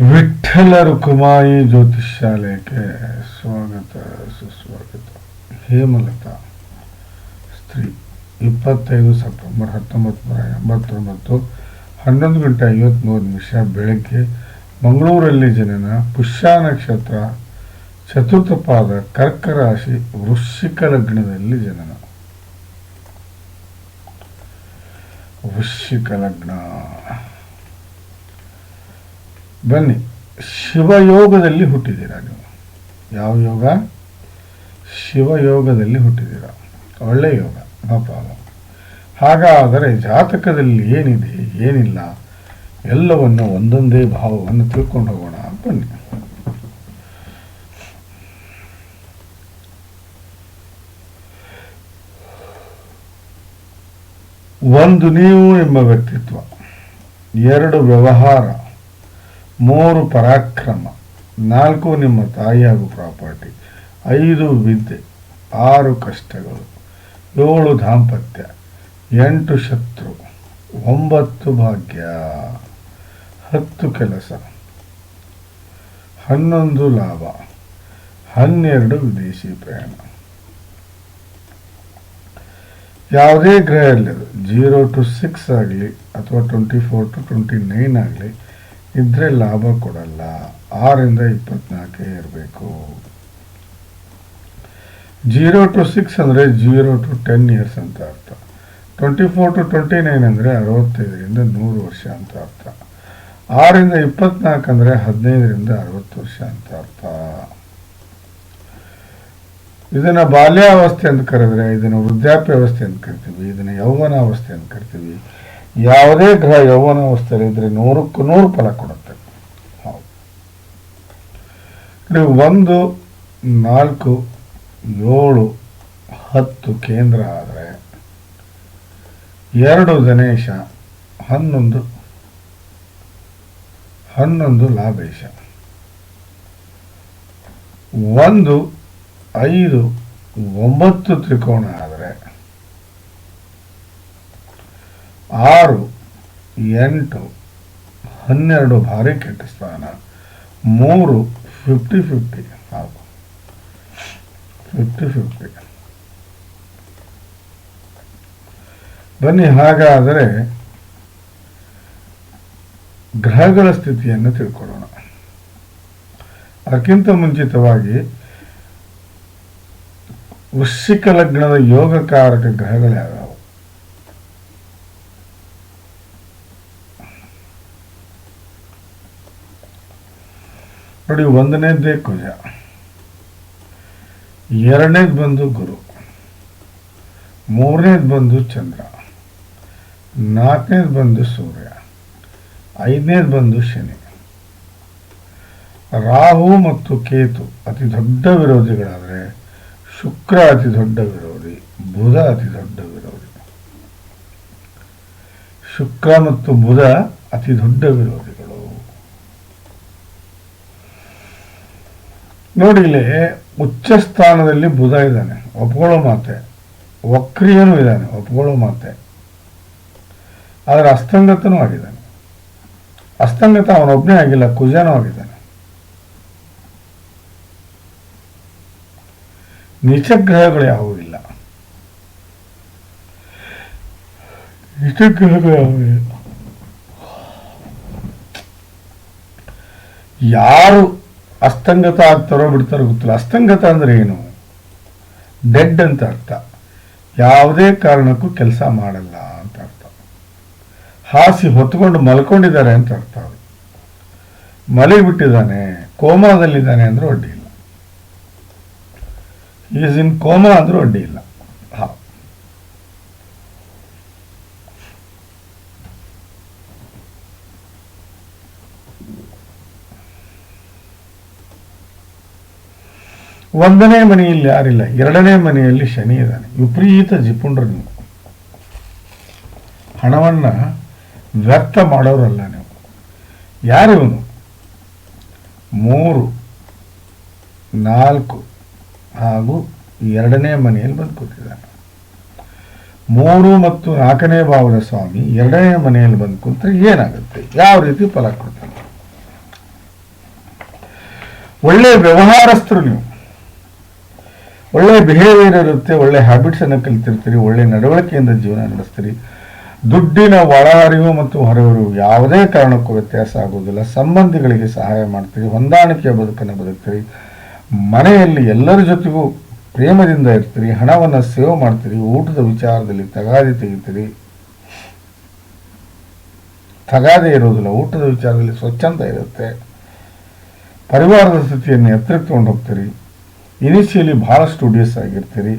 ವಿಠ್ಠಲ ರುಕುಮಾಯಿ ಜ್ಯೋತಿಷ್ ಶಾಲೆಗೆ ಸ್ವಾಗತ, ಸುಸ್ವಾಗತ. ಹೇಮಲತಾ, ಸ್ತ್ರೀ, ಇಪ್ಪತ್ತೈದು ಸೆಪ್ಟೆಂಬರ್ ಹತ್ತೊಂಬತ್ತು ನೂರ ಎಂಬತ್ತೊಂಬತ್ತು, ಹನ್ನೊಂದು ಗಂಟೆ ಐವತ್ತ್ಮೂರು ನಿಮಿಷ ಬೆಳಗ್ಗೆ ಮಂಗಳೂರಲ್ಲಿ ಜನನ, ಪುಷ್ಯ ನಕ್ಷತ್ರ ಚತುರ್ಥ ಪಾದ ಕರ್ಕ ರಾಶಿ ವೃಶ್ಚಿಕ ಲಗ್ನದಲ್ಲಿ ಜನನ. ವೃಶ್ಚಿಕ ಲಗ್ನ. ಬನ್ನಿ. ಶಿವಯೋಗದಲ್ಲಿ ಹುಟ್ಟಿದ್ದೀರಾ ನೀವು? ಯಾವ ಯೋಗ? ಶಿವಯೋಗದಲ್ಲಿ ಹುಟ್ಟಿದ್ದೀರಾ? ಒಳ್ಳೆ ಯೋಗ, ನೋ ಹಾಗಾದರೆ ಜಾತಕದಲ್ಲಿ ಏನಿದೆ, ಏನಿಲ್ಲ, ಎಲ್ಲವನ್ನು ಒಂದೊಂದೇ ಭಾವವನ್ನು ತಿಳ್ಕೊಂಡು ಹೋಗೋಣ ಬನ್ನಿ. ಒಂದು ನೀವು ಎಂಬ ವ್ಯಕ್ತಿತ್ವ, ಎರಡು ವ್ಯವಹಾರ ಮೂರು ಪರಾಕ್ರಮ, ನಾಲ್ಕು ನಿಮ್ಮ ತಾಯಿ ಹಾಗೂ ಪ್ರಾಪರ್ಟಿ, ಐದು ವಿದ್ಯೆ, ಆರು ಕಷ್ಟಗಳು, ಏಳು ದಾಂಪತ್ಯ, ಎಂಟು ಶತ್ರು, ಒಂಬತ್ತು ಭಾಗ್ಯ, ಹತ್ತು ಕೆಲಸ, ಹನ್ನೊಂದು ಲಾಭ, ಹನ್ನೆರಡು ವಿದೇಶಿ ಪ್ರಯಾಣ. ಯಾವುದೇ ಗ್ರಹ ಇರಲಿ ಜೀರೋ ಟು ಸಿಕ್ಸ್ ಆಗಲಿ ಅಥವಾ twenty four to twenty nine ಆಗಲಿ ಇದ್ರೆ ಲಾಭ ಕೊಡಲ್ಲ. ಆರಿಂದ ಇಪ್ಪತ್ನಾಲ್ಕೇ ಇರಬೇಕು. ಜೀರೋ ಟು ಸಿಕ್ಸ್ ಅಂದರೆ ಜೀರೋ ಟು ಟೆನ್ ಇಯರ್ಸ್ ಅಂತ ಅರ್ಥ. Twenty four to twenty nine ಅಂದರೆ ಅರವತ್ತೈದರಿಂದ ನೂರು ವರ್ಷ ಅಂತ ಅರ್ಥ. ಆರಿಂದ ಇಪ್ಪತ್ನಾಲ್ಕು ಅಂದರೆ ಹದಿನೈದರಿಂದ ಅರವತ್ತು ವರ್ಷ ಅಂತ ಅರ್ಥ. ಇದನ್ನು ಬಾಲ್ಯಾವಸ್ಥೆ ಅಂತ ಕರೆದ್ರೆ, ಇದನ್ನು ವೃದ್ಧಾಪ್ಯಾವಸ್ಥೆ ಅಂತ ಕರಿತೀವಿ, ಇದನ್ನು ಯೌವನಾವಸ್ಥೆ ಅಂತ ಕರಿತೀವಿ. ಯಾವುದೇ ಗ್ರಹ ಯೌವನಾವಸ್ಥೆಯಲ್ಲಿದ್ದರೆ ನೂರಕ್ಕೂ ನೂರು ಫಲ ಕೊಡುತ್ತೆ. ಒಂದು, ನಾಲ್ಕು, ಏಳು, ಹತ್ತು ಕೇಂದ್ರ ಆದರೆ ಎರಡು ಗಣೇಶ, ಹನ್ನೊಂದು ಹನ್ನೊಂದು ಲಾಭೇಶ. ಒಂದು, ಐದು, ಒಂಬತ್ತು ತ್ರಿಕೋಣ ಆದರೆ ಆರು, ಎಂಟು, ಹನ್ನೆರಡು ಬಾರಿ ಕೆಟ್ಟ ಸ್ಥಾನ. ಮೂರು ಫಿಫ್ಟಿ ಫಿಫ್ಟಿ ನಾಲ್ಕು. ಫಿಫ್ಟಿ ಫಿಫ್ಟಿ ಬನ್ನಿ, ಹಾಗಾದರೆ ಗ್ರಹಗಳ ಸ್ಥಿತಿಯನ್ನು ತಿಳ್ಕೊಳ್ಳೋಣ. ಅದಕ್ಕಿಂತ ಮುಂಚಿತವಾಗಿ ವೃಶ್ಚಿಕ ಲಗ್ನದ ಯೋಗಕಾರಕ ಗ್ರಹಗಳು ಯಾವ್ಯಾವು? ನೋಡಿ ಒಂದನೇದೇ ಕುಜ ಎರಡನೇದು ಬಂದು ಗುರು. ಮೂರನೇದು ಬಂದು ಚಂದ್ರ. ನಾಲ್ಕನೇದು ಬಂದು ಸೂರ್ಯ. ಐದನೇದು ಬಂದು ಶನಿ. ರಾಹು ಮತ್ತು ಕೇತು ಅತಿ ದೊಡ್ಡ ವಿರೋಧಿಗಳಾದರೆ ಶುಕ್ರ ಅತಿ ದೊಡ್ಡ ವಿರೋಧಿ, ಬುಧ ಅತಿ ದೊಡ್ಡ ವಿರೋಧಿ. ಶುಕ್ರ ಮತ್ತು ಬುಧ ಅತಿ ದೊಡ್ಡ ವಿರೋಧಿಗಳು. ನೋಡಿ ಇಲ್ಲಿ ಉಚ್ಚ ಸ್ಥಾನದಲ್ಲಿ ಬುಧ ಇದ್ದಾನೆ, ಒಪ್ಕೊಳ್ಳೋ ಮಾತೆ. ವಕ್ರಿಯನೂ ಇದ್ದಾನೆ, ಒಪ್ಕೊಳ್ಳೋ ಮಾತೆ. ಆದರೆ ಅಸ್ತಂಗತನೂ ಆಗಿದ್ದಾನೆ. ಅಸ್ತಂಗತ ಅವನೊಬ್ಬನೇ ಆಗಿಲ್ಲ, ಕುಜನೂ ಆಗಿದ್ದಾನೆ. ನಿಚಗ್ರಹಗಳು ಯಾವುವು ಇಲ್ಲ. ನಿಚಗ್ರಹಗಳು ಯಾವುವು ಇಲ್ಲ. ಯಾರು ಅಸ್ತಂಗತ ಆಗ್ತಾರೋ ಬಿಡ್ತಾರೋ ಗೊತ್ತಿಲ್ಲ. ಅಸ್ತಂಗತ ಅಂದ್ರೆ ಏನು? ಡೆಡ್ ಅಂತ ಅರ್ಥ. ಯಾವುದೇ ಕಾರಣಕ್ಕೂ ಕೆಲಸ ಮಾಡಲ್ಲ ಅಂತ ಅರ್ಥ. ಹಾಸಿ ಹೊತ್ಕೊಂಡು ಮಲ್ಕೊಂಡಿದ್ದಾರೆ ಅಂತ ಅರ್ಥ ಅದು. ಮಲಗಿಬಿಟ್ಟಿದ್ದಾನೆ ಕೋಮಾದಲ್ಲಿದ್ದಾನೆ ಅಂದ್ರೂ ಅಡ್ಡಿ ಇಲ್ಲ. ಈಸ್ ಇನ್ ಕೋಮಾ ಅಂದ್ರೂ ಅಡ್ಡಿ ಹಾ ಒಂದನೇ ಮನೆಯಲ್ಲಿ ಯಾರಿಲ್ಲ, ಎರಡನೇ ಮನೆಯಲ್ಲಿ ಶನಿ ಇದ್ದಾನೆ. ವಿಪರೀತ ಜಿಪುಂಡ್ರು ನೀವು. ಹಣವನ್ನು ವ್ಯರ್ಥ ಮಾಡೋರಲ್ಲ ನೀವು. ಯಾರಿವನು ಮೂರು, ನಾಲ್ಕು ಹಾಗೂ ಎರಡನೇ ಮನೆಯಲ್ಲಿ ಬಂದು ಕೂತಿದ್ದಾನೆ ಮೂರು ಮತ್ತು ನಾಲ್ಕನೇ ಭಾವದ ಸ್ವಾಮಿ ಎರಡನೇ ಮನೆಯಲ್ಲಿ ಬಂದು ಕೂತ್ರೆ ಏನಾಗುತ್ತೆ? ಯಾವ ರೀತಿ ಫಲ ಕೊಡ್ತಾನೆ? ಒಳ್ಳೆ ವ್ಯವಹಾರಸ್ಥರು ನೀವು. ಒಳ್ಳೆ ಬಿಹೇವಿಯರ್ ಇರುತ್ತೆ, ಒಳ್ಳೆ ಹ್ಯಾಬಿಟ್ಸ್ ಅನ್ನು ಕಲಿತಿರ್ತೀರಿ, ಒಳ್ಳೆ ನಡವಳಿಕೆಯಿಂದ ಜೀವನ ನಡೆಸ್ತೀರಿ. ದುಡ್ಡಿನ ಒಳ ಅರಿವು ಮತ್ತು ಹೊರಹರಿವು ಯಾವುದೇ ಕಾರಣಕ್ಕೂ ವ್ಯತ್ಯಾಸ ಆಗುವುದಿಲ್ಲ. ಸಂಬಂಧಿಗಳಿಗೆ ಸಹಾಯ ಮಾಡ್ತೀರಿ, ಹೊಂದಾಣಿಕೆಯ ಬದುಕನ್ನು ಬದುಕ್ತೀರಿ. ಮನೆಯಲ್ಲಿ ಎಲ್ಲರ ಜೊತೆಗೂ ಪ್ರೇಮದಿಂದ ಇರ್ತೀರಿ, ಹಣವನ್ನು ಸೇವ್ ಮಾಡ್ತೀರಿ, ಊಟದ ವಿಚಾರದಲ್ಲಿ ತಗಾದೆ ತೆಗಿತೀರಿ. ತಗಾದೆ ಇರೋದಿಲ್ಲ, ಊಟದ ವಿಚಾರದಲ್ಲಿ ಸ್ವಚ್ಛಂದ ಇರುತ್ತೆ. ಪರಿವಾರದ ಸ್ಥಿತಿಯನ್ನು ಎತ್ತರಕ್ಕೆ ತಗೊಂಡು ಹೋಗ್ತೀರಿ. ಇನಿಷಿಯಲಿ ಬಹಳ ಸ್ಟುಡಿಯಸ್ ಆಗಿರ್ತೀರಿ.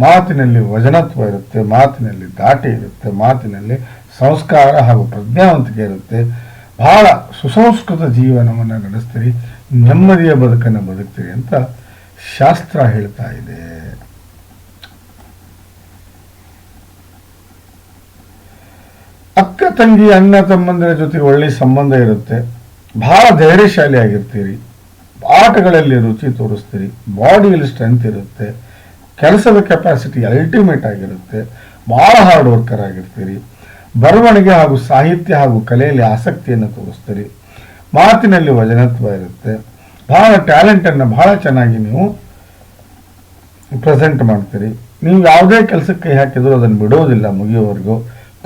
ಮಾತಿನಲ್ಲಿ ವಜನತ್ವ ಇರುತ್ತೆ, ಮಾತಿನಲ್ಲಿ ದಾಟಿ ಇರುತ್ತೆ, ಮಾತಿನಲ್ಲಿ ಸಂಸ್ಕಾರ ಹಾಗೂ ಪ್ರಜ್ಞಾವಂತಿಕೆ ಇರುತ್ತೆ. ಬಹಳ ಸುಸಂಸ್ಕೃತ ಜೀವನವನ್ನು ನಡೆಸ್ತೀರಿ, ನೆಮ್ಮದಿಯ ಬದುಕನ್ನು ಬದುಕ್ತೀರಿ ಅಂತ ಶಾಸ್ತ್ರ ಹೇಳ್ತಾ ಇದೆ. ಅಕ್ಕ, ತಂಗಿ, ಅಣ್ಣ, ತಮ್ಮಂದಿರ ಜೊತೆಗೆ ಒಳ್ಳೆಯ ಸಂಬಂಧ ಇರುತ್ತೆ. ಬಹಳ ಧೈರ್ಯಶಾಲಿ ಆಗಿರ್ತೀರಿ. ಆಟಗಳಲ್ಲಿ ರುಚಿ ತೋರಿಸ್ತೀರಿ, ಬಾಡಿಯಲ್ಲಿ ಸ್ಟ್ರೆಂತ್ ಇರುತ್ತೆ, ಕೆಲಸದ ಕೆಪಾಸಿಟಿ ಅಲ್ಟಿಮೇಟ್ ಆಗಿರುತ್ತೆ ಭಾಳ ಹಾರ್ಡ್ ವರ್ಕರ್ ಆಗಿರ್ತೀರಿ, ಬರವಣಿಗೆ ಹಾಗೂ ಸಾಹಿತ್ಯ ಹಾಗೂ ಕಲೆಯಲ್ಲಿ ಆಸಕ್ತಿಯನ್ನು ತೋರಿಸ್ತೀರಿ, ಮಾತಿನಲ್ಲಿ ವಜನತ್ವ ಇರುತ್ತೆ, ಬಹಳ ಟ್ಯಾಲೆಂಟನ್ನು ಬಹಳ ಚೆನ್ನಾಗಿ ನೀವು ಪ್ರೆಸೆಂಟ್ ಮಾಡ್ತೀರಿ. ನೀವು ಯಾವುದೇ ಕೆಲಸಕ್ಕೆ ಹಾಕಿದರೂ ಅದನ್ನು ಬಿಡೋದಿಲ್ಲ ಮುಗಿಯೋವರೆಗೂ,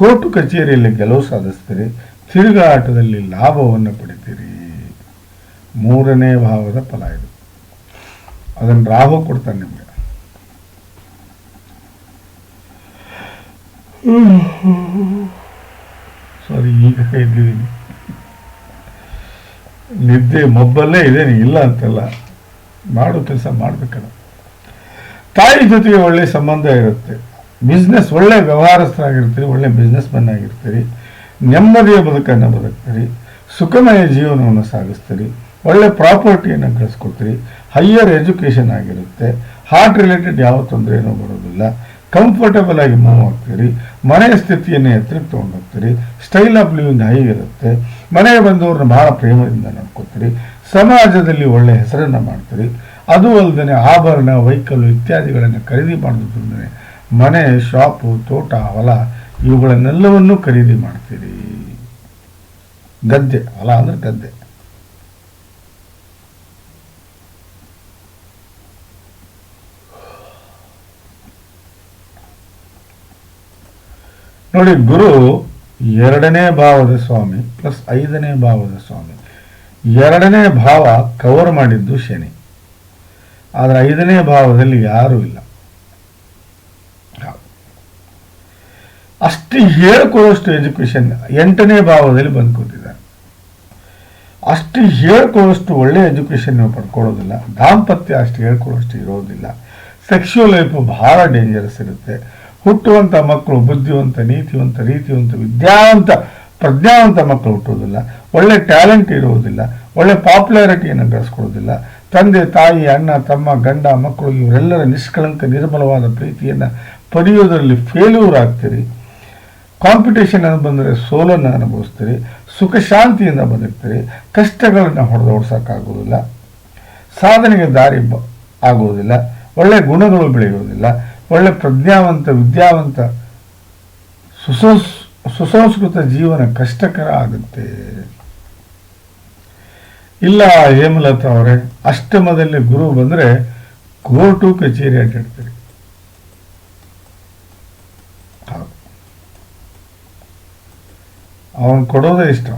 ಕೋರ್ಟು ಕಚೇರಿಯಲ್ಲಿ ಗೆಲುವು ಸಾಧಿಸ್ತೀರಿ, ತಿರುಗಾಟದಲ್ಲಿ ಲಾಭವನ್ನು ಪಡಿತೀರಿ. ಮೂರನೇ ಭಾವದ ಫಲ ಇದು. ಅದನ್ನು ರಾಹು ಕೊಡ್ತಾನೆ ನಿಮಗೆ. ಸಾರಿ, ಈಗ ಇದ್ದೀನಿ ನಿದ್ದೆ ಮೊಬ್ಬಲ್ಲೇ ಇದೇನೆ ಇಲ್ಲ ಅಂತಲ್ಲ ಮಾಡೋ ಕೆಲಸ ಮಾಡ್ಬೇಕಲ್ಲ. ತಾಯಿ ಜೊತೆಗೆ ಒಳ್ಳೆ ಸಂಬಂಧ ಇರುತ್ತೆ. ಬಿಸ್ನೆಸ್ ಒಳ್ಳೆ ವ್ಯವಹಾರಸ್ಥರಾಗಿರ್ತೀರಿ, ಒಳ್ಳೆ ಬಿಸ್ನೆಸ್ ಮನ್ ಆಗಿರ್ತೀರಿ. ನೆಮ್ಮದಿಯ ಬದುಕನ್ನು ಬದುಕ್ತೀರಿ. ಸುಖಮಯ ಜೀವನವನ್ನು ಸಾಗಿಸ್ತೀರಿ. ಒಳ್ಳೆ ಪ್ರಾಪರ್ಟಿಯನ್ನು ಗಳಿಸ್ಕೊಡ್ತೀರಿ. ಹೈಯರ್ ಎಜುಕೇಷನ್ ಆಗಿರುತ್ತೆ. ಹಾರ್ಟ್ ರಿಲೇಟೆಡ್ ಯಾವ ತೊಂದರೆನೂ ಬರೋದಿಲ್ಲ. ಕಂಫರ್ಟಬಲ್ ಆಗಿ ಮೂವ್ ಆಗ್ತೀರಿ. ಮನೆಯ ಸ್ಥಿತಿಯನ್ನು ಎತ್ತರಕ್ಕೆ ತೊಗೊಂಡು ಹೋಗ್ತೀರಿ ಸ್ಟೈಲ್ ಆಫ್ ಲಿವಿಂಗ್ ಹೈ ಇರುತ್ತೆ. ಮನೆಗೆ ಬಂದವ್ರನ್ನ ಬಹಳ ಪ್ರೇಮದಿಂದ ನೋಡ್ಕೋತೀರಿ. ಸಮಾಜದಲ್ಲಿ ಒಳ್ಳೆ ಹೆಸರನ್ನು ಮಾಡ್ತೀರಿ. ಅದು ಅಲ್ಲದೆ ಆಭರಣ ವೆಹಿಕಲ್ ಇತ್ಯಾದಿಗಳನ್ನು ಖರೀದಿ ಮಾಡೋದ್ರಿಂದ ಮನೆ ಶಾಪು ತೋಟ, ಹೊಲ ಇವುಗಳನ್ನೆಲ್ಲವನ್ನೂ ಖರೀದಿ ಮಾಡ್ತೀರಿ. ಗದ್ದೆ, ಹೊಲ ಅಂದ್ರೆ ಗದ್ದೆ. ನೋಡಿ, ಗುರು ಎರಡನೇ ಭಾವದ ಸ್ವಾಮಿ ಪ್ಲಸ್ ಐದನೇ ಭಾವದ ಸ್ವಾಮಿ. ಎರಡನೇ ಭಾವ ಕವರ್ ಮಾಡಿದ್ದು ಶನಿ. ಆದರೆ ಐದನೇ ಭಾವದಲ್ಲಿ ಯಾರೂ ಇಲ್ಲ. ಅಷ್ಟು ಹೇಳ್ಕೊಳ್ಳೋಷ್ಟು ಎಜುಕೇಶನ್ ಎಂಟನೇ ಭಾವದಲ್ಲಿ ಬಂದು ಕೂತಿದ್ದಾರೆ. ಅಷ್ಟು ಹೇಳ್ಕೊಳ್ಳೋಷ್ಟು ಒಳ್ಳೆ ಎಜುಕೇಶನ್ ನೀವು ಪಡ್ಕೊಳ್ಳೋದಿಲ್ಲ ದಾಂಪತ್ಯ ಅಷ್ಟು ಹೇಳ್ಕೊಳ್ಳೋಷ್ಟು ಇರೋದಿಲ್ಲ. ಸೆಕ್ಷುವಲ್ ಲೈಫ್ ಬಹಳ ಡೇಂಜರಸ್ ಇರುತ್ತೆ. ಹುಟ್ಟುವಂಥ ಮಕ್ಕಳು, ಬುದ್ಧಿವಂತ, ನೀತಿವಂತ, ರೀತಿವಂತ, ವಿದ್ಯಾವಂತ, ಪ್ರಜ್ಞಾವಂತ ಮಕ್ಕಳು ಹುಟ್ಟುವುದಿಲ್ಲ. ಒಳ್ಳೆ ಟ್ಯಾಲೆಂಟ್ ಇರುವುದಿಲ್ಲ. ಒಳ್ಳೆ ಪಾಪ್ಯುಲಾರಿಟಿಯನ್ನು ಬೆಳೆಸ್ಕೊಳ್ಳೋದಿಲ್ಲ ತಂದೆ, ತಾಯಿ, ಅಣ್ಣ, ತಮ್ಮ, ಗಂಡ, ಮಕ್ಕಳು, ಇವರೆಲ್ಲರ ನಿಷ್ಕಳಂಕ, ನಿರ್ಮಲವಾದ ಪ್ರೀತಿಯನ್ನು ಪಡೆಯೋದರಲ್ಲಿ ಫೇಲ್ಯೂರ್ ಆಗ್ತೀರಿ. ಕಾಂಪಿಟೇಷನ್ ಅನ್ನು ಬಂದರೆ ಸೋಲನ್ನು ಅನುಭವಿಸ್ತೀರಿ. ಸುಖ ಶಾಂತಿಯಿಂದ ಬದುಕ್ತೀರಿ. ಕಷ್ಟಗಳನ್ನು ಹೊಡೆದೋಡ್ಸೋಕ್ಕಾಗೋದಿಲ್ಲ ಸಾಧನೆಗೆ ದಾರಿ ಆಗೋದಿಲ್ಲ ಆಗುವುದಿಲ್ಲ. ಒಳ್ಳೆ ಗುಣಗಳು ಬೆಳೆಯುವುದಿಲ್ಲ. ಒಳ್ಳೆ ಪ್ರಜ್ಞಾವಂತ, ವಿದ್ಯಾವಂತ, ಸುಸಂಸ್, ಸುಸಂಸ್ಕೃತ ಜೀವನ ಕಷ್ಟಕರ ಆಗುತ್ತೆ. ಇಲ್ಲ ಹೇಮಲತಾ ಅವರೇ, ಅಷ್ಟಮದಲ್ಲಿ ಗುರು ಬಂದರೆ ಕೋರ್ಟು, ಕಚೇರಿ ಹೇಳ್ತಾರೆ. ಅವನು ಕೊಡೋದೇ ಇಷ್ಟ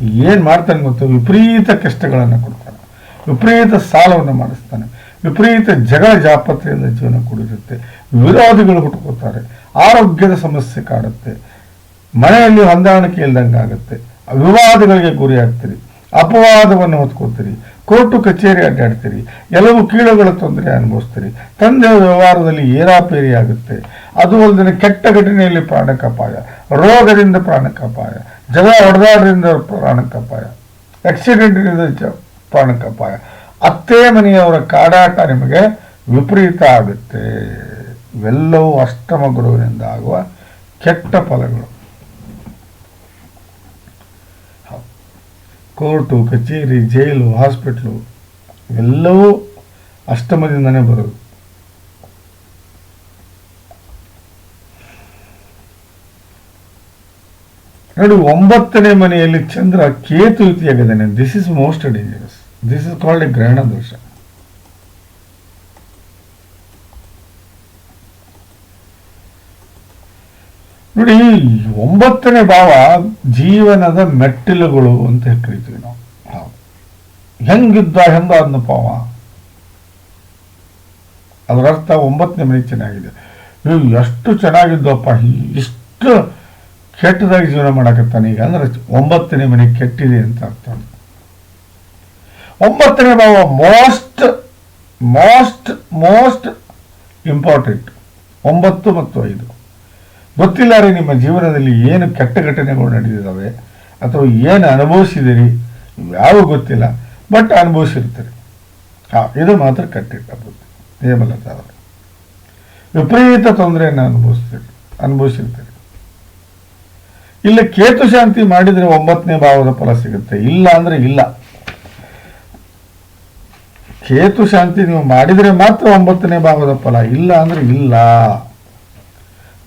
ಏನು ಮಾಡ್ತಾನೆ ಗೊತ್ತು? ವಿಪರೀತ ಕಷ್ಟಗಳನ್ನು ಕೊಡ್ತಾನೆ. ವಿಪರೀತ ಸಾಲವನ್ನು ಮಾಡಿಸ್ತಾನೆ. ವಿಪರೀತ ಜಗಳ ಜಾಪತ್ರೆಯಿಂದ ಜೀವನ ಕೂಡಿರುತ್ತೆ. ವಿರೋಧಿಗಳು ಹುಟ್ಟುಕೋತಾರೆ ಆರೋಗ್ಯದ ಸಮಸ್ಯೆ ಕಾಡುತ್ತೆ. ಮನೆಯಲ್ಲಿ ಹೊಂದಾಣಿಕೆ ಇಲ್ದಂಗೆ ಆಗುತ್ತೆ. ವಿವಾದಗಳಿಗೆ ಗುರಿ ಆಗ್ತೀರಿ. ಅಪವಾದವನ್ನು ಹೊತ್ಕೋತೀರಿ. ಕೋರ್ಟು ಕಚೇರಿ ಅಡ್ಡಾಡ್ತೀರಿ. ಎಲ್ಲವೂ ಕೀಳುಗಳ ತೊಂದರೆ ಅನುಭವಿಸ್ತೀರಿ. ತಂದೆ ವ್ಯವಹಾರದಲ್ಲಿ ಏರಾಪೇರಿ ಆಗುತ್ತೆ. ಅದು ಅಲ್ಲದೆ ಕೆಟ್ಟ ಘಟನೆಯಲ್ಲಿ ಪ್ರಾಣಕ್ಕಪಾಯ ರೋಗದಿಂದ ಪ್ರಾಣಕ್ಕಪಾಯ ಜಗಳ ಹೊಡೆದಾಡದಿಂದ ಪ್ರಾಣಕ್ಕಪಾಯ ಆಕ್ಸಿಡೆಂಟ್ನಿಂದ ಪ್ರಾಣಕ್ಕಪಾಯ ಅತ್ತೆ ಮನೆಯವರ ಕಾಡಾಟ ನಿಮಗೆ ವಿಪರೀತ ಆಗುತ್ತೆ. ಇವೆಲ್ಲವೂ ಅಷ್ಟಮ ಗುರುವಿನಿಂದ ಆಗುವ ಕೆಟ್ಟ ಫಲಗಳು. ಕೋರ್ಟು, ಕಚೇರಿ, ಜೈಲು, ಹಾಸ್ಪಿಟ್ಲು ಎಲ್ಲವೂ ಅಷ್ಟಮದಿಂದನೇ ಬರೋದು. ನೋಡಿ, ಒಂಬತ್ತನೇ ಮನೆಯಲ್ಲಿ ಚಂದ್ರ Ketu ಯುತಿಯಾಗಿದ್ದಾನೆ this is most dangerous this is called a grahana dosha ನೋಡಿ ಒಂಬತ್ತನೇ ಭಾವ ಜೀವನದ ಮೆಟ್ಟಿಲುಗಳು ಅಂತ ಕರಿತೀವಿ ನಾವು. ಹೆಂಗಿದ್ದ ಹೆಂಗ ಅದನ್ನ ಪಾವ ಅದರ ಅರ್ಥ ಒಂಬತ್ತನೇ ಮನೆ ಚೆನ್ನಾಗಿದೆ ಇವು ಎಷ್ಟು ಚೆನ್ನಾಗಿದ್ದಪ್ಪ. ಇಷ್ಟು ಕೆಟ್ಟದಾಗಿ ಜೀವನ ಮಾಡಕತ್ತಾನೆ ಈಗ. ಅಂದ್ರೆ ಒಂಬತ್ತನೇ ಮನೆ ಕೆಟ್ಟಿದೆ ಅಂತ ಅರ್ಥ. ಒಂಬತ್ತನೇ ಭಾವ ಮೋಸ್ಟ್ ಮೋಸ್ಟ್ ಮೋಸ್ಟ್ ಇಂಪಾರ್ಟೆಂಟ್ ಒಂಬತ್ತು ಮತ್ತು ಐದು. ಗೊತ್ತಿಲ್ಲಾರೆ ನಿಮ್ಮ ಜೀವನದಲ್ಲಿ ಏನು ಕೆಟ್ಟ ಘಟನೆಗಳು ನಡೆದಿದ್ದಾವೆ, ಅಥವಾ ಏನು ಅನುಭವಿಸಿದಿರಿ ಯಾವ ಗೊತ್ತಿಲ್ಲ ಬಟ್ ಅನುಭವಿಸಿರ್ತೀರಿ. ಹಾ, ಇದು ಮಾತ್ರ ಕಟ್ಟಿಟ್ಟ ಬುದ್ಧಿ ಅವರು ವಿಪರೀತ ತೊಂದರೆಯನ್ನು ಅನುಭವಿಸ್ತೀರಿ, ಅನುಭವಿಸಿರ್ತೀರಿ. ಇಲ್ಲಿ, ಕೇತು ಶಾಂತಿ ಮಾಡಿದರೆ ಒಂಬತ್ತನೇ ಭಾವದ ಫಲ ಸಿಗುತ್ತೆ, ಇಲ್ಲ ಅಂದ್ರೆ ಇಲ್ಲ. ಕೇತು ಶಾಂತಿ ನೀವು ಮಾಡಿದರೆ ಮಾತ್ರ ಒಂಬತ್ತನೇ ಭಾವದ ಫಲ, ಇಲ್ಲ ಅಂದ್ರೆ ಇಲ್ಲ.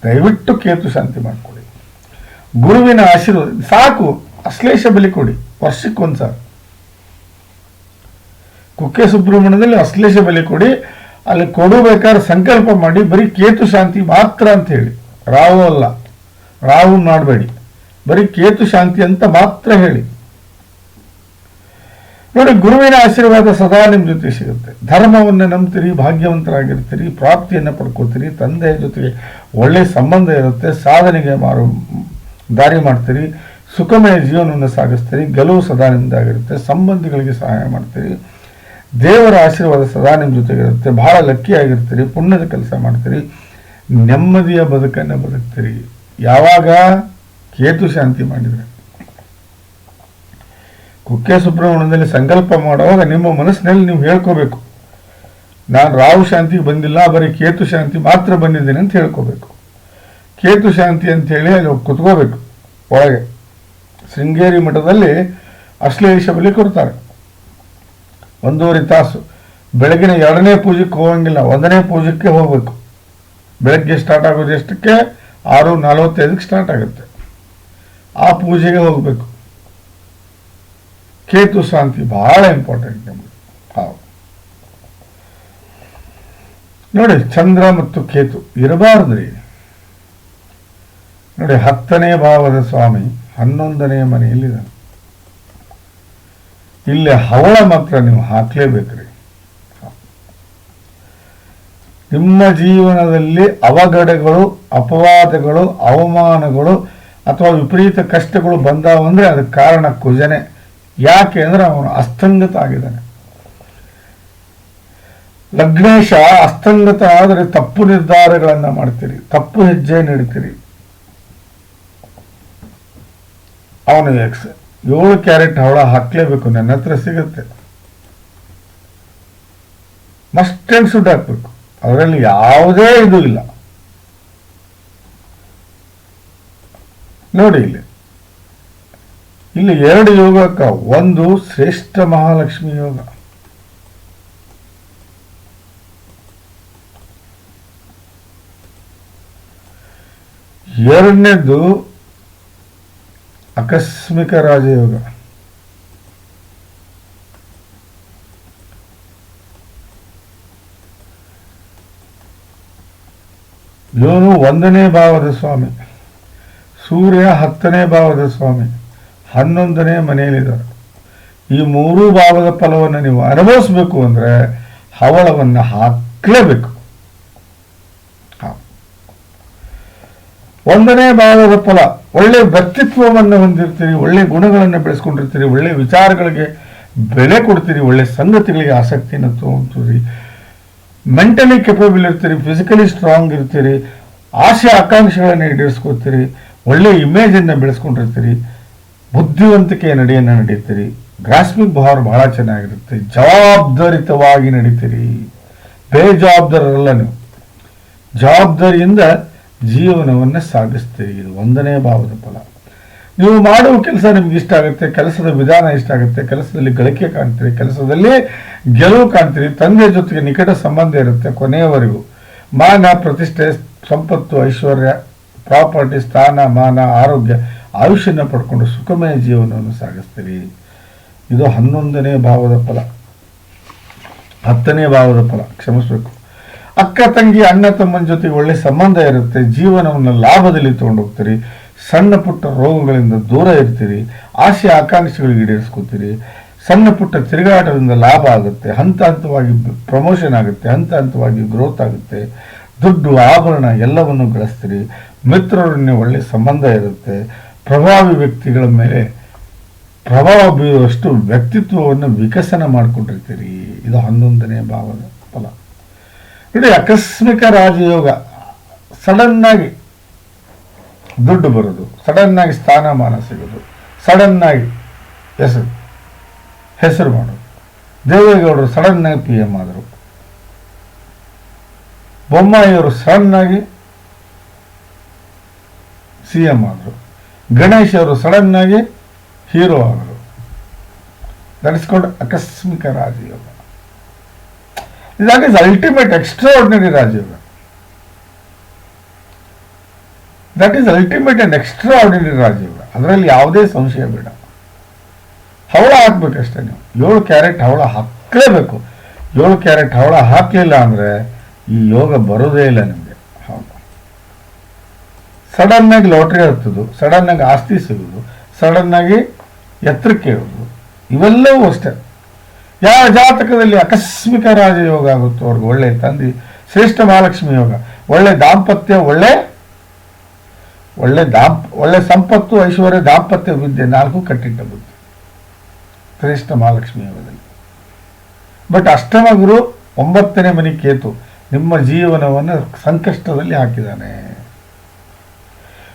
ದಯವಿಟ್ಟು ಕೇತು ಶಾಂತಿ ಮಾಡಿಕೊಡಿ ಗುರುವಿನ ಆಶೀರ್ವಾದ, ಸಾಕು, ಅಶ್ಲೇಷ ಬಲಿ ಕೊಡಿ ವರ್ಷಕ್ಕೊಂದ್ಸಲ ಕುಕ್ಕೆ ಸುಬ್ರಹ್ಮಣ್ಯದಲ್ಲಿ ಅಶ್ಲೇಷ ಬಲಿ ಕೊಡಿ, ಅಲ್ಲಿ ಕೊಡಬೇಕಾದ್ರೆ ಸಂಕಲ್ಪ ಮಾಡಿ, ಬರೀ ಕೇತು ಶಾಂತಿ ಮಾತ್ರ ಅಂತ ಹೇಳಿ. ರಾವು ಅಲ್ಲ ರಾವು ಮಾಡಬೇಡಿ. ಬರೀ ಕೇತು ಶಾಂತಿ ಅಂತ ಮಾತ್ರ ಹೇಳಿ. ನೋಡಿ, ಗುರುವಿನ ಆಶೀರ್ವಾದ ಸದಾ ನಿಮ್ಮ ಜೊತೆ ಸಿಗುತ್ತೆ. ಧರ್ಮವನ್ನು ನಂಬ್ತೀರಿ, ಭಾಗ್ಯವಂತರಾಗಿರ್ತೀರಿ, ಪ್ರಾಪ್ತಿಯನ್ನು ಪಡ್ಕೋತೀರಿ ತಂದೆಯ ಜೊತೆಗೆ ಒಳ್ಳೆಯ ಸಂಬಂಧ ಇರುತ್ತೆ, ಸಾಧನೆಗೆ ಮಾರು, ದಾರಿ ಮಾಡ್ತೀರಿ, ಸುಖಮಯ ಜೀವನವನ್ನು ಸಾಗಿಸ್ತೀರಿ, ಗೆಲುವು ಸದಾ ನಿಮ್ದಾಗಿರುತ್ತೆ, ಸಂಬಂಧಿಗಳಿಗೆ ಸಹಾಯ ಮಾಡ್ತೀರಿ. ದೇವರ ಆಶೀರ್ವಾದ ಸದಾ ನಿಮ್ಮ ಜೊತೆಗಿರುತ್ತೆ, ಬಹಳ ಲಕ್ಕಿ ಆಗಿರ್ತೀರಿ ಪುಣ್ಯದ ಕೆಲಸ ಮಾಡ್ತೀರಿ, ನೆಮ್ಮದಿಯ ಬದುಕನ್ನು ಬದುಕ್ತೀರಿ. ಯಾವಾಗ ಕೇತು ಶಾಂತಿ ಮಾಡಿದರೆ. ಕುಕ್ಕೆ ಸುಬ್ರಹ್ಮಣ್ಯದಲ್ಲಿ ಸಂಕಲ್ಪ ಮಾಡುವಾಗ ನಿಮ್ಮ ಮನಸ್ಸಿನಲ್ಲಿ ನೀವು ಹೇಳ್ಕೋಬೇಕು. ನಾನು ರಾಹು ಶಾಂತಿಗೆ ಬಂದಿಲ್ಲ, ಬರೀ ಕೇತು ಶಾಂತಿ ಮಾತ್ರ ಬಂದಿದ್ದೇನೆ ಅಂತ ಹೇಳ್ಕೋಬೇಕು. ಕೇತು ಶಾಂತಿ ಅಂತ ಹೇಳಿ ಅಲ್ಲಿ ಕುತ್ಕೋಬೇಕು. ಒಳಗೆ. ಶೃಂಗೇರಿ ಮಠದಲ್ಲಿ ಅಶ್ಲೇಷ ಬಲಿ ಕೊಡ್ತಾರೆ. ಒಂದೂವರೆ ತಾಸು. ಬೆಳಗಿನ ಎರಡನೇ ಪೂಜೆಗೆ ಹೋಗಂಗಿಲ್ಲ, ಒಂದನೇ ಪೂಜೆಗೆ ಹೋಗಬೇಕು. ಬೆಳಗ್ಗೆ ಸ್ಟಾರ್ಟ್ ಆಗೋದು ಎಷ್ಟಕ್ಕೆ ಆರು, ನಲವತ್ತೈದಕ್ಕೆ ಸ್ಟಾರ್ಟ್ ಆಗುತ್ತೆ. ಆ ಪೂಜೆಗೆ ಹೋಗಬೇಕು. ಕೇತು ಶಾಂತಿ ಬಹಳ ಇಂಪಾರ್ಟೆಂಟ್ ನಮಗೆ. ನೋಡಿ, ಚಂದ್ರ ಮತ್ತು ಕೇತು ಇರಬಾರ್ದ್ರಿ. ನೋಡಿ, ಹತ್ತನೇ ಭಾವದ ಸ್ವಾಮಿ ಹನ್ನೊಂದನೇ ಮನೆಯಲ್ಲಿದ್ದಾನೆ. ಇಲ್ಲಿ ಹವಳ ಮಾತ್ರ ನೀವು ಹಾಕ್ಲೇಬೇಕ್ರಿ. ನಿಮ್ಮ ಜೀವನದಲ್ಲಿ ಅವಘಡಗಳು, ಅಪವಾದಗಳು, ಅವಮಾನಗಳು ಅಥವಾ ವಿಪರೀತ ಕಷ್ಟಗಳು ಬಂದಾವಂದ್ರೆ ಅದಕ್ಕೆ ಕಾರಣ ಕುಜನೆ. ಯಾಕೆ ಅಂದ್ರೆ ಅವನು ಅಸ್ತಂಗತ ಆಗಿದ್ದಾನೆ ಲಗ್ನೇಶ ಅಸ್ತಂಗತ ಆದರೆ ತಪ್ಪು ನಿರ್ಧಾರಗಳನ್ನ ಮಾಡ್ತೀರಿ, ತಪ್ಪು ಹೆಜ್ಜೆ ನೀಡ್ತೀರಿ. ಅವನು ಎಕ್ಸ್, ಏಳು ಕ್ಯಾರೆಟ್ ಹವಳ ಹಾಕ್ಲೇಬೇಕು, ನನ್ನ ಹತ್ರ ಸಿಗುತ್ತೆ. ಮಸ್ಟ್ ಅಂಡ್ ಸುಡ್ ಹಾಕ್ಬೇಕು, ಅದರಲ್ಲಿ ಯಾವುದೇ ಇದು ಇಲ್ಲ. ನೋಡಿ ಇಲ್ಲಿ. ಇಲ್ಲಿ ಎರಡು ಯೋಗಕ್ಕ ಒಂದು ಶ್ರೇಷ್ಠ ಮಹಾಲಕ್ಷ್ಮಿ ಯೋಗ. ಎರಡನೇದು ಆಕಸ್ಮಿಕ ರಾಜಯೋಗ. ಇವನು ಒಂದನೇ ಭಾವದ ಸ್ವಾಮಿ. ಸೂರ್ಯ ಹತ್ತನೇ ಭಾವದ ಸ್ವಾಮಿ. ಹನ್ನೊಂದನೇ ಮನೆಯಲ್ಲಿದ್ದಾರೆ. ಈ ಮೂರು ಭಾವದ ಫಲವನ್ನು ನೀವು ಅನುಭವಿಸಬೇಕು ಅಂದ್ರೆ ಹವಳವನ್ನು ಹಾಕಲೇಬೇಕು. ಒಂದನೇ ಭಾವದ ಫಲ, ಒಳ್ಳೆ ವ್ಯಕ್ತಿತ್ವವನ್ನು ಹೊಂದಿರ್ತೀರಿ, ಒಳ್ಳೆ ಗುಣಗಳನ್ನು ಬೆಳೆಸ್ಕೊಂಡಿರ್ತೀರಿ, ಒಳ್ಳೆ ವಿಚಾರಗಳಿಗೆ ಬೆಲೆ ಕೊಡ್ತೀರಿ, ಒಳ್ಳೆ ಸಂಗತಿಗಳಿಗೆ ಆಸಕ್ತಿಯನ್ನು ತಗೊಂತೀರಿ ಮೆಂಟಲಿ ಕೆಪಬಲ್ ಇರ್ತೀರಿ ಫಿಸಿಕಲಿ ಸ್ಟ್ರಾಂಗ್ ಇರ್ತೀರಿ, ಆಸೆ, ಆಕಾಂಕ್ಷೆಗಳನ್ನು ಈಡೇರಿಸ್ಕೊತೀರಿ ಒಳ್ಳೆ ಇಮೇಜನ್ನು ಬೆಳೆಸ್ಕೊಂಡಿರ್ತೀರಿ. ಬುದ್ಧಿವಂತಿಕೆಯ ನಡೆಯನ್ನು ನಡೀತೀರಿ. ಗ್ರಾಸ್ಮಿಕ್ ಭಾವ ಬಹಳ ಚೆನ್ನಾಗಿರುತ್ತೆ. ಜವಾಬ್ದಾರಿತವಾಗಿ ನಡೀತೀರಿ. ಬೇಜವಾಬ್ದಾರರಲ್ಲ ನೀವು. ಜವಾಬ್ದಾರಿಯಿಂದ ಜೀವನವನ್ನು ಸಾಗಿಸ್ತೀರಿ. ಇದು ಒಂದನೇ ಭಾವದ ಫಲ. ನೀವು ಮಾಡುವ ಕೆಲಸ ನಿಮ್ಗೆ ಇಷ್ಟ ಆಗುತ್ತೆ. ಕೆಲಸದ ವಿಧಾನ ಇಷ್ಟ ಆಗುತ್ತೆ. ಕೆಲಸದಲ್ಲಿ ಗಳಿಕೆ ಕಾಣ್ತೀರಿ. ಕೆಲಸದಲ್ಲಿ ಗೆಲುವು ಕಾಣ್ತೀರಿ. ತಂದೆ ಜೊತೆಗೆ ನಿಕಟ ಸಂಬಂಧ ಇರುತ್ತೆ ಕೊನೆಯವರೆಗೂ. ಮಾನ, ಪ್ರತಿಷ್ಠೆ, ಸಂಪತ್ತು, ಐಶ್ವರ್ಯ, ಪ್ರಾಪರ್ಟಿ, ಸ್ಥಾನ, ಮಾನ, ಆರೋಗ್ಯ ಆಯುಷ್ಯನ ಪಡ್ಕೊಂಡು ಸುಖಮಯ ಜೀವನವನ್ನು ಸಾಗಿಸ್ತೀರಿ. ಇದು ಹನ್ನೊಂದನೇ ಭಾವದ ಫಲ. ಹತ್ತನೇ ಭಾವದ ಫಲ. ಕ್ಷಮಿಸಬೇಕು. ಅಕ್ಕ, ತಂಗಿ, ಅಣ್ಣ, ತಮ್ಮನ ಜೊತೆಗೆ ಒಳ್ಳೆ ಸಂಬಂಧ ಇರುತ್ತೆ. ಜೀವನವನ್ನು ಲಾಭದಲ್ಲಿ ತಗೊಂಡು ಹೋಗ್ತೀರಿ ಸಣ್ಣ ಪುಟ್ಟ ರೋಗಗಳಿಂದ ದೂರ ಇರ್ತೀರಿ. ಆಸೆ, ಆಕಾಂಕ್ಷೆಗಳಿಗೆ ಈಡೇರಿಸ್ಕೋತೀರಿ. ಸಣ್ಣ ಪುಟ್ಟ ತಿರುಗಾಟದಿಂದ ಲಾಭ ಆಗುತ್ತೆ. ಹಂತ ಹಂತವಾಗಿ ಪ್ರಮೋಷನ್ ಆಗುತ್ತೆ. ಹಂತ ಹಂತವಾಗಿ ಗ್ರೋತ್ ಆಗುತ್ತೆ. ದುಡ್ಡು, ಆಭರಣ ಎಲ್ಲವನ್ನು ಗಳಿಸ್ತೀರಿ. ಮಿತ್ರರೊಡನೆ ಒಳ್ಳೆ ಸಂಬಂಧ ಇರುತ್ತೆ. ಪ್ರಭಾವಿ ವ್ಯಕ್ತಿಗಳ ಮೇಲೆ ಪ್ರಭಾವ ಬೀರುವಷ್ಟು ವ್ಯಕ್ತಿತ್ವವನ್ನು ವಿಕಸನ ಮಾಡಿಕೊಂಡಿರ್ತೀರಿ. ಇದು ಹನ್ನೊಂದನೇ ಭಾವದ ಫಲ. ನೋಡಿ, ಆಕಸ್ಮಿಕ ರಾಜಯೋಗ ಸಡನ್ನಾಗಿ ದುಡ್ಡು ಬರೋದು, ಸಡನ್ನಾಗಿ ಸ್ಥಾನಮಾನ ಸಿಗೋದು, ಸಡನ್ನಾಗಿ ಹೆಸರು ಹೆಸರು ಮಾಡೋದು. ದೇವೇಗೌಡರು ಸಡನ್ನಾಗಿ ಪಿ ಎಂ ಆದರು. ಬೊಮ್ಮಾಯಿಯವರು ಸಡನ್ನಾಗಿ ಸಿ ಎಂ ಆದರು. ಗಣೇಶ್ ಅವರು ಸಡನ್ನಾಗಿ ಹೀರೋ ಅವರು ನಡೆಸ್ಕೊಂಡು ಆಕಸ್ಮಿಕ ರಾಜಯೋಗ. Is ultimate extraordinary rajayoga. That is ultimate and extraordinary rajayoga. ಅದರಲ್ಲಿ ಯಾವುದೇ ಸಂಶಯ ಬೇಡ. ಹವಳ ಹಾಕ್ಬೇಕಷ್ಟೇ ನೀವು. ಏಳು ಕ್ಯಾರೆಟ್ ಹವಳ ಹಾಕಲೇಬೇಕು. ಏಳು ಕ್ಯಾರೆಟ್ ಹವಳ ಹಾಕಲಿಲ್ಲ ಅಂದರೆ ಈ ಯೋಗ ಬರೋದೇ ಇಲ್ಲ ನಿಮಗೆ. ಸಡನ್ನಾಗಿ ಲಾಟ್ರಿ ಹತ್ತೋದು ಆಗಿ ಆಸ್ತಿ ಸಿಗೋದು, ಸಡನ್ನಾಗಿ ಎತ್ತರಕ್ಕೆ ಇರೋದು, ಇವೆಲ್ಲವೂ ಅಷ್ಟೇ. ಯಾವ ಜಾತಕದಲ್ಲಿ ಆಕಸ್ಮಿಕ ರಾಜಯೋಗ ಆಗುತ್ತೋ ಅವ್ರಿಗೆ ಒಳ್ಳೆ ತಂದೆ, ಶ್ರೇಷ್ಠ ಮಹಾಲಕ್ಷ್ಮಿ ಯೋಗ, ಒಳ್ಳೆ ದಾಂಪತ್ಯ, ಒಳ್ಳೆ ಒಳ್ಳೆ ದಾಂಪ್, ಒಳ್ಳೆ ಸಂಪತ್ತು, ಐಶ್ವರ್ಯ, ದಾಂಪತ್ಯ, ವಿದ್ಯೆ ನಾಲ್ಕು ಕಟ್ಟಿಟ್ಟ ಬುದ್ಧಿ. ಶ್ರೇಷ್ಠ ಮಹಾಲಕ್ಷ್ಮಿ ಯೋಗದಲ್ಲಿ. ಬಟ್ ಅಷ್ಟಮ ಗುರು ಒಂಬತ್ತನೇ ಮನೆ ಕೇತು ನಿಮ್ಮ ಜೀವನವನ್ನು ಸಂಕಷ್ಟದಲ್ಲಿ ಹಾಕಿದ್ದಾನೆ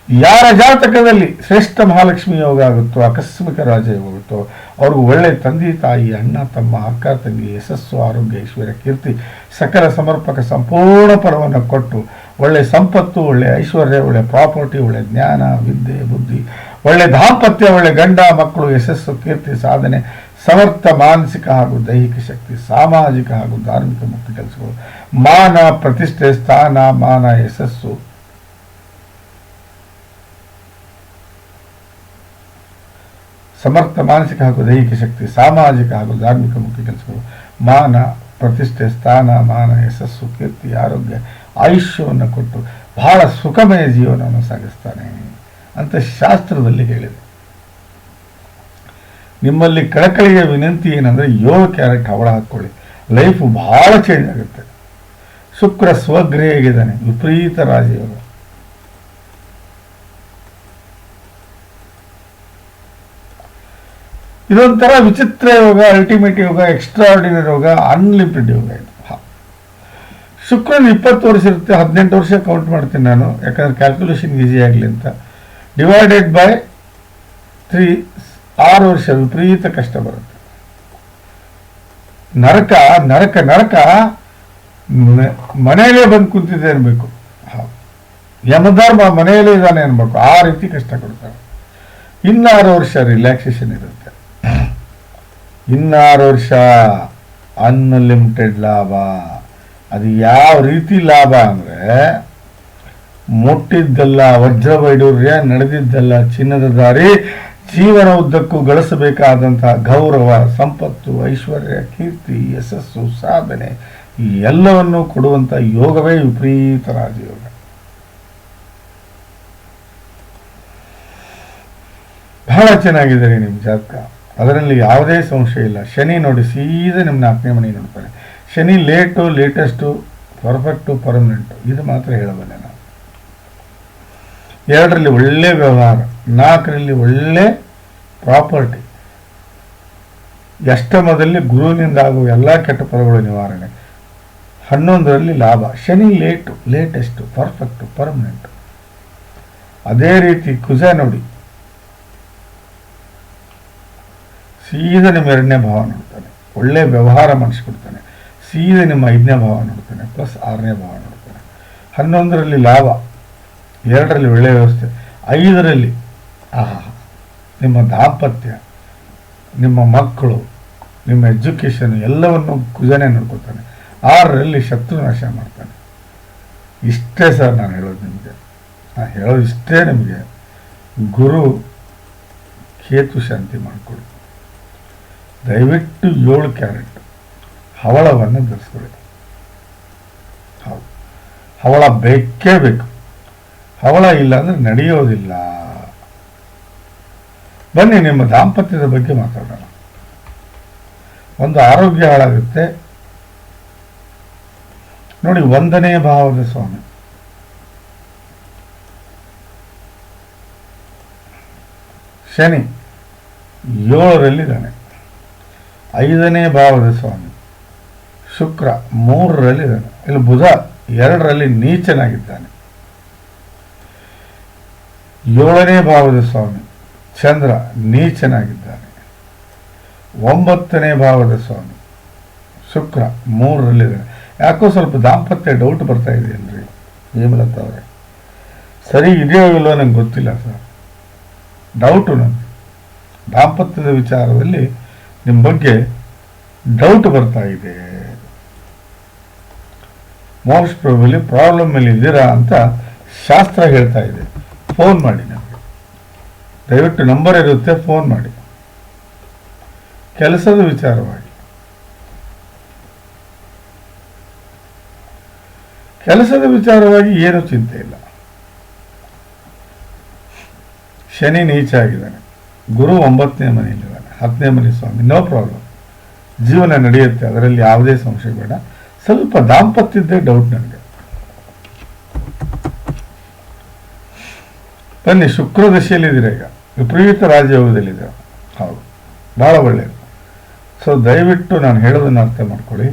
ಯಾರ ಜಾತಕದಲ್ಲಿ ಶ್ರೇಷ್ಠ ಮಹಾಲಕ್ಷ್ಮಿ ಯೋಗ ಆಗುತ್ತೋ, ಆಕಸ್ಮಿಕ ರಾಜಯೋಗ ಆಗುತ್ತೋ, ಅವ್ರಿಗೆ ಒಳ್ಳೆ ತಂದೆ, ತಾಯಿ, ಅಣ್ಣ, ತಮ್ಮ, ಅಕ್ಕ, ತಂಗಿ, ಯಶಸ್ಸು, ಆರೋಗ್ಯ, ಐಶ್ವರ್ಯ, ಕೀರ್ತಿ, ಸಕಲ ಸಮರ್ಪಕ ಸಂಪೂರ್ಣ ಪರವನ್ನು ಕೊಟ್ಟು ಒಳ್ಳೆ ಸಂಪತ್ತು, ಒಳ್ಳೆ ಐಶ್ವರ್ಯ, ಒಳ್ಳೆ ಪ್ರಾಪರ್ಟಿ, ಒಳ್ಳೆ ಜ್ಞಾನ, ವಿದ್ಯೆ, ಬುದ್ಧಿ, ಒಳ್ಳೆ ದಾಂಪತ್ಯ, ಒಳ್ಳೆ ಗಂಡ, ಮಕ್ಕಳು, ಯಶಸ್ಸು, ಕೀರ್ತಿ, ಸಾಧನೆ, ಸಮರ್ಥ, ಮಾನಸಿಕ ಹಾಗೂ ದೈಹಿಕ ಶಕ್ತಿ, ಸಾಮಾಜಿಕ ಹಾಗೂ ಧಾರ್ಮಿಕ ಮುಕ್ತಿ ಕೆಲಸಗಳು ಮಾನ, ಪ್ರತಿಷ್ಠೆ, ಸ್ಥಾನ, ಮಾನ, ಯಶಸ್ಸು. ಸಮರ್ಥ ಮಾನಸಿಕ ಹಾಗೂ ದೈಹಿಕ ಶಕ್ತಿ, ಸಾಮಾಜಿಕ ಹಾಗೂ ಧಾರ್ಮಿಕ ಮುಖ್ಯ ಕೆಲಸಗಳು. ಮಾನ, ಪ್ರತಿಷ್ಠೆ, ಸ್ಥಾನ, ಮಾನ, ಯಶಸ್ಸು, ಕೀರ್ತಿ, ಆರೋಗ್ಯ, ಆಯುಷ್ಯವನ್ನು ಕೊಟ್ಟು ಬಹಳ ಸುಖಮಯ ಜೀವನವನ್ನು ಸಾಗಿಸ್ತಾನೆ ಅಂತ ಶಾಸ್ತ್ರದಲ್ಲಿ ಹೇಳಿದೆ. ನಿಮ್ಮಲ್ಲಿ ಕಳಕಳಿಯ ವಿನಂತಿ ಏನಂದ್ರೆ ಯೋಗ ಕ್ಯಾರೆಟ್ ಹವಳ ಹಾಕ್ಕೊಳ್ಳಿ. ಲೈಫು ಬಹಳ ಚೇಂಜ್ ಆಗುತ್ತೆ. ಶುಕ್ರ ಸ್ವಗ್ರಹಿಗಿದ್ದಾನೆ ವಿಪರೀತ ರಾಜಯೋಗ. ಇದೊಂಥರ ವಿಚಿತ್ರ ಯೋಗ ಅಲ್ಟಿಮೇಟ್ ಯೋಗ ಎಕ್ಸ್ಟ್ರಾಆರ್ಡಿನರಿ ಯೋಗ ಅನ್ಲಿಮಿಟೆಡ್ ಯೋಗ ಇದು. ಶುಕ್ರನ ಇಪ್ಪತ್ತು ವರ್ಷ ಇರುತ್ತೆ, ಹದಿನೆಂಟು ವರ್ಷ ಕೌಂಟ್ ಮಾಡ್ತೀನಿ ನಾನು, ಯಾಕಂದ್ರೆ ಕ್ಯಾಲ್ಕುಲೇಷನ್ ಈಸಿ ಆಗಲಿ ಅಂತ. ಡಿವೈಡೆಡ್ ಬೈ ತ್ರೀ ಆರು ವರ್ಷ ವಿಪರೀತ ಕಷ್ಟ ಬರುತ್ತೆ. ನರಕ ನರಕ ನರಕ ಮನೆಯಲ್ಲೇ ಬಂದು ಕುಂತಿದೆ ಅನ್ಬೇಕು. ಯಮಧರ್ಮ ಮನೆಯಲ್ಲೇ ಇದ್ದಾನೆ ಅನ್ಬೇಕು. ಆ ರೀತಿ ಕಷ್ಟ ಕೊಡ್ತಾರೆ. ಇನ್ನಾರು ವರ್ಷ ರಿಲ್ಯಾಕ್ಸೇಷನ್ ಇರುತ್ತೆ. ಇನ್ನಾರು ವರ್ಷ ಅನ್ಲಿಮಿಟೆಡ್ ಲಾಭ. ಅದು ಯಾವ ರೀತಿ ಲಾಭ ಅಂದರೆ ಮುಟ್ಟಿದ್ದಲ್ಲ ವಜ್ರ ವೈಡೂರ್ಯ ನಡೆದಿದ್ದಲ್ಲ ಚಿನ್ನದ ದಾರಿ, ಜೀವನ ಉದ್ದಕ್ಕೂ ಗಳಿಸಬೇಕಾದಂತಹ ಗೌರವ, ಸಂಪತ್ತು, ಐಶ್ವರ್ಯ, ಕೀರ್ತಿ, ಯಶಸ್ಸು, ಸಾಧನೆ, ಈ ಎಲ್ಲವನ್ನು ಕೊಡುವಂಥ ಯೋಗವೇ ವಿಪರೀತ ರಾಜಯೋಗ ಬಹಳ ಚೆನ್ನಾಗಿದೆ ನಿಮ್ಮ ಜಾತಕ. ಅದರಲ್ಲಿ ಯಾವುದೇ ಸಂಶಯ ಇಲ್ಲ. ಶನಿ ನೋಡಿ ಸೀದಾ ನಿಮ್ಮ ನಾಲ್ಕನೇ ಮನೆ ನೋಡ್ತಾರೆ Shani late latest perfect permanent ಇದು ಮಾತ್ರ ಹೇಳಬಲ್ಲೆ ನಾನು. ಎರಡರಲ್ಲಿ ಒಳ್ಳೆ ವ್ಯವಹಾರ, ನಾಲ್ಕರಲ್ಲಿ ಒಳ್ಳೆ ಪ್ರಾಪರ್ಟಿ ಅಷ್ಟಮದಲ್ಲಿ ಗುರುವಿನಿಂದ ಆಗುವ ಎಲ್ಲ ಕೆಟ್ಟ ಪದಗಳು ನಿವಾರಣೆ. ಹನ್ನೊಂದರಲ್ಲಿ ಲಾಭ. Shani late latest perfect permanent ಅದೇ ರೀತಿ ಕುಜ ನೋಡಿ. ಸೀದಾ ನಿಮ್ಮ ಎರಡನೇ ಭಾವ ನೋಡ್ತಾನೆ ಒಳ್ಳೆ ವ್ಯವಹಾರ ಮಾಡಿಸ್ಕೊಡ್ತಾನೆ. ಸೀದಾ ನಿಮ್ಮ ಐದನೇ ಭಾವ ನೋಡ್ತಾನೆ ಪ್ಲಸ್ ಆರನೇ ಭಾವ ನೋಡ್ತಾನೆ ಹನ್ನೊಂದರಲ್ಲಿ ಲಾಭ, ಎರಡರಲ್ಲಿ ಒಳ್ಳೆಯ ವ್ಯವಸ್ಥೆ, ಐದರಲ್ಲಿ ಆಹಾ, ನಿಮ್ಮ ದಾಂಪತ್ಯ, ನಿಮ್ಮ ಮಕ್ಕಳು, ನಿಮ್ಮ ಎಜುಕೇಷನ್ ಎಲ್ಲವನ್ನು ಕುಜನೆ ನೋಡ್ಕೊತಾನೆ ಆರರಲ್ಲಿ ಶತ್ರು ನಾಶ ಮಾಡ್ತಾನೆ. ಇಷ್ಟೇ ಸರ್ ನಾನು ಹೇಳೋದು ನಿಮಗೆ. ನಾನು ಹೇಳೋದು ಇಷ್ಟೇ ನಿಮಗೆ. ಗುರು ಕೇತು ಶಾಂತಿ ಮಾಡಿಕೊಡಿ. ದಯವಿಟ್ಟು ಏಳು ಕ್ಯಾರೆಟ್ ಹವಳವನ್ನು ಧರಿಸ್ಕೊಳ್ಳಿ. ಹೌದು. ಹವಳ ಬೇಕೇ ಬೇಕು. ಹವಳ ಇಲ್ಲ ಅಂದರೆ ನಡೆಯೋದಿಲ್ಲ. ಬನ್ನಿ, ನಿಮ್ಮ ದಾಂಪತ್ಯದ ಬಗ್ಗೆ ಮಾತಾಡೋಣ. ಒಂದು ಆರೋಗ್ಯ ಹಾಳಾಗುತ್ತೆ. ನೋಡಿ ಒಂದನೇ ಭಾವದ ಸ್ವಾಮಿ. ಶನಿ ಏಳರಲ್ಲಿದ್ದಾನೆ ಐದನೇ ಭಾವದ ಸ್ವಾಮಿ. ಶುಕ್ರ ಮೂರರಲ್ಲಿದ್ದಾನೆ. ಇಲ್ಲಿ ಬುಧ ಎರಡರಲ್ಲಿ ನೀಚನಾಗಿದ್ದಾನೆ. ಏಳನೇ ಭಾವದ ಸ್ವಾಮಿ, ಚಂದ್ರ ನೀಚನಾಗಿದ್ದಾನೆ. ಒಂಬತ್ತನೇ ಭಾವದ ಸ್ವಾಮಿ, ಶುಕ್ರ ಮೂರರಲ್ಲಿದ್ದಾನೆ. ಯಾಕೋ ಸ್ವಲ್ಪ ದಾಂಪತ್ಯ ಡೌಟ್ ಬರ್ತಾ ಇದೆ ಇದೆಯಲ್ರಿ ಹೇಮಲತಾ ಅವರೇ. ಸರಿ ಇದೆಯೋ ಇಲ್ಲೋ ನಂಗೆ ಗೊತ್ತಿಲ್ಲ ಸರ್. ಡೌಟು ನನಗೆ ದಾಂಪತ್ಯದ ವಿಚಾರದಲ್ಲಿ ನಿಮ್ಮ ಬಗ್ಗೆ ಡೌಟ್ ಬರ್ತಾ ಇದೆ. ಮೋಸ್ಟ್ ಪ್ರಾಬಲಿ ಪ್ರಾಬ್ಲಮ್ ಅಲ್ಲಿ ಇದ್ದೀರಾ ಅಂತ ಶಾಸ್ತ್ರ ಹೇಳ್ತಾ ಇದೆ. ಫೋನ್ ಮಾಡಿ ನನಗೆ ದಯವಿಟ್ಟು ನಂಬರ್ ಇರುತ್ತೆ ಫೋನ್ ಮಾಡಿ. ಕೆಲಸದ ವಿಚಾರವಾಗಿ. ಕೆಲಸದ ವಿಚಾರವಾಗಿ ಏನು ಚಿಂತೆ ಇಲ್ಲ. ಶನಿ ನೀಚ ಆಗಿದ್ದಾನೆ. ಗುರು ಒಂಬತ್ತನೇ ಮನೆಯಲ್ಲಿದ್ದಾನೆ ಹತ್ತನೇ ಮನೆ ಸ್ವಾಮಿ ನೋ ಪ್ರಾಬ್ಲಮ್ ಜೀವನ ನಡೆಯುತ್ತೆ, ಅದರಲ್ಲಿ ಯಾವುದೇ ಸಂಶಯ ಬೇಡ. ಸ್ವಲ್ಪ ದಾಂಪತ್ಯದ್ದೇ ಡೌಟ್ ನನಗೆ. ಬನ್ನಿ ಶುಕ್ರ ದಶೆಯಲ್ಲಿದ್ದೀರ ಈಗ? ವಿಪರೀತ ರಾಜಯೋಗದಲ್ಲಿದೆ ಹೌದು ಭಾಳ ಒಳ್ಳೆಯದು ಸೊ ದಯವಿಟ್ಟು ನಾನು ಹೇಳೋದನ್ನು ಅರ್ಥ ಮಾಡ್ಕೊಳ್ಳಿ.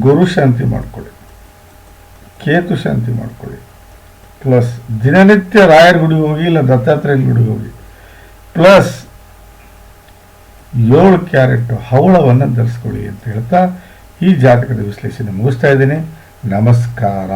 ಗುರು ಶಾಂತಿ ಮಾಡ್ಕೊಳ್ಳಿ. ಕೇತು ಶಾಂತಿ ಮಾಡ್ಕೊಳ್ಳಿ. ಪ್ಲಸ್ ದಿನನಿತ್ಯ ರಾಯರ ಗುಡಿಗೆ ಹೋಗಿ, ಇಲ್ಲ ದತ್ತಾತ್ರೇಯನ ಗುಡಿಗೆ ಹೋಗಿ. ಪ್ಲಸ್ ಏಳು ಕ್ಯಾರೆಟ್ ಹವಳವನ್ನು ಧರಿಸ್ಕೊಳ್ಳಿ ಅಂತ ಹೇಳ್ತಾ ಈ ಜಾತಕದ ವಿಶ್ಲೇಷಣೆ ಮುಗಿಸ್ತಾ ಇದ್ದೀನಿ. ನಮಸ್ಕಾರ.